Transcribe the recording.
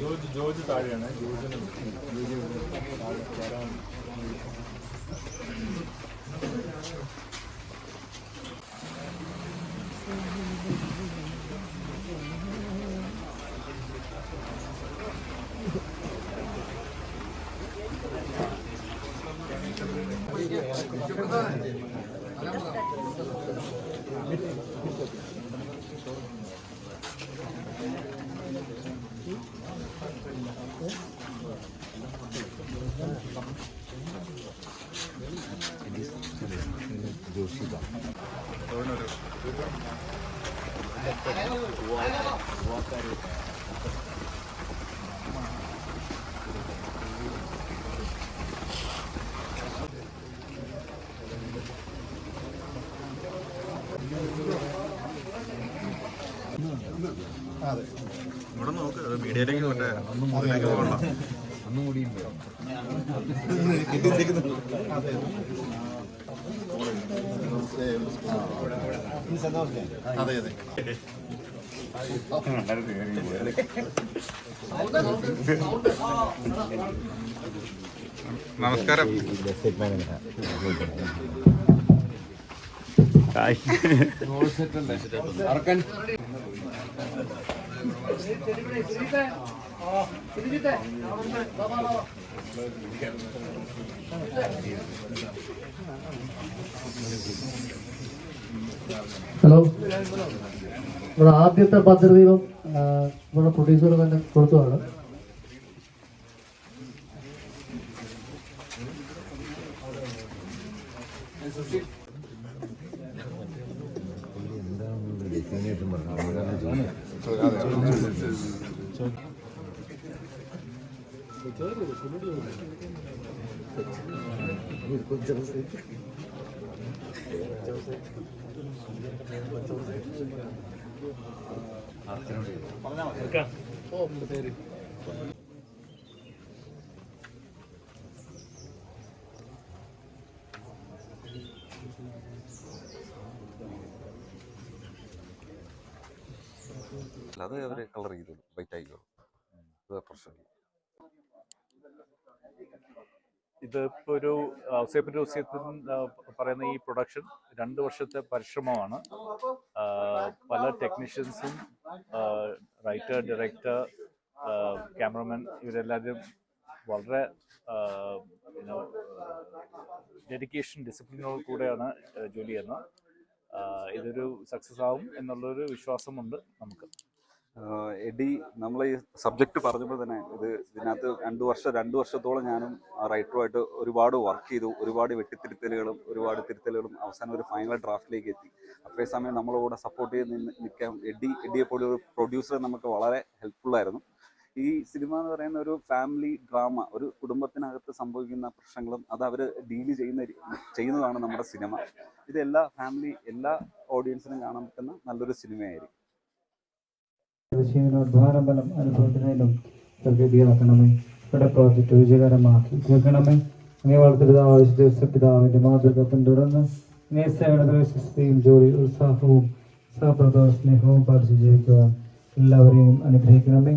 George George താഴെയാണ് ജോർജിന് George താഴെ जोशीदा ഇവിടെ നോക്ക് മീഡിയയിലേക്ക് മറ്റേ അതിലേക്ക് പോകണ്ട അതെ അതെ. നമസ്കാരം. ഹലോ നമ്മുടെ ആദ്യത്തെ പത്രദീപം നമ്മുടെ പ്രൊഡ്യൂസർ തന്നെ കൊടുത്തതാണ്. ഓ പറഞ്ഞാൽ അത് അവർ കളർ ചെയ്തോളൂ വൈറ്റ് ആയിക്കോളും അത് പ്രശ്നമില്ല. ഇതിപ്പോ ഒരു ഔസേപ്പിന്റെ ഔസേപ്പിൻ പറയുന്ന ഈ പ്രൊഡക്ഷൻ രണ്ട് വർഷത്തെ പരിശ്രമമാണ്. പല ടെക്നീഷ്യൻസും റൈറ്റർ ഡയറക്ടർ ക്യാമറമാൻ ഇവരെല്ലാവരും വളരെ ഡെഡിക്കേഷൻ ഡിസിപ്ലിനോട് കൂടെയാണ് ജോലി ചെയ്യുന്നത്. ഇതൊരു സക്സസ് ആവും എന്നുള്ളൊരു വിശ്വാസമുണ്ട് നമുക്ക്. എഡി നമ്മൾ ഈ സബ്ജക്റ്റ് പറഞ്ഞപ്പോൾ തന്നെ ഇത് ഇതിനകത്ത് രണ്ട് വർഷം രണ്ട് വർഷത്തോളം ഞാനും റൈറ്ററുമായിട്ട് ഒരുപാട് വർക്ക് ചെയ്തു. ഒരുപാട് വെട്ടിത്തിരുത്തലുകളും ഒരുപാട് തിരുത്തലുകളും അവസാനം ഒരു ഫൈനൽ ഡ്രാഫ്റ്റിലേക്ക് എത്തി. അത്രയും സമയം നമ്മളെ കൂടെ സപ്പോർട്ട് ചെയ്ത് നിൽക്കാൻ എഡി എഡിയെ പോലെ ഒരു പ്രൊഡ്യൂസർ നമുക്ക് വളരെ ഹെൽപ്ഫുള്ളായിരുന്നു ഈ സിനിമ എന്ന് പറയുന്ന ഒരു ഫാമിലി ഡ്രാമ ഒരു കുടുംബത്തിനകത്ത് സംഭവിക്കുന്ന പ്രശ്നങ്ങളും അത് അവർ ഡീൽ ചെയ്യുന്ന ചെയ്യുന്നതാണ് നമ്മുടെ സിനിമ ഇത് എല്ലാ ഫാമിലി എല്ലാ ഓഡിയൻസിനും കാണാൻ പറ്റുന്ന നല്ലൊരു സിനിമയായിരിക്കും അധ്വാന ബലം അനുഭവത്തിനും ഇവിടെ പ്രോജക്റ്റ് വിജയകരമാക്കി തീർക്കണമേ. അങ്ങേ വളർത്തിരുതാവ് ആവശ്യ പിതാവിന്റെ മാതൃക പിന്തുടർന്ന് അങ്ങേ സേവനത്തിൽ വിശ്വസ്തയും ജോലി ഉത്സാഹവും സഹപ്രദ സ്നേഹവും പാലിച്ച് ജീവിക്കുവാൻ എല്ലാവരെയും അനുഗ്രഹിക്കണമേ.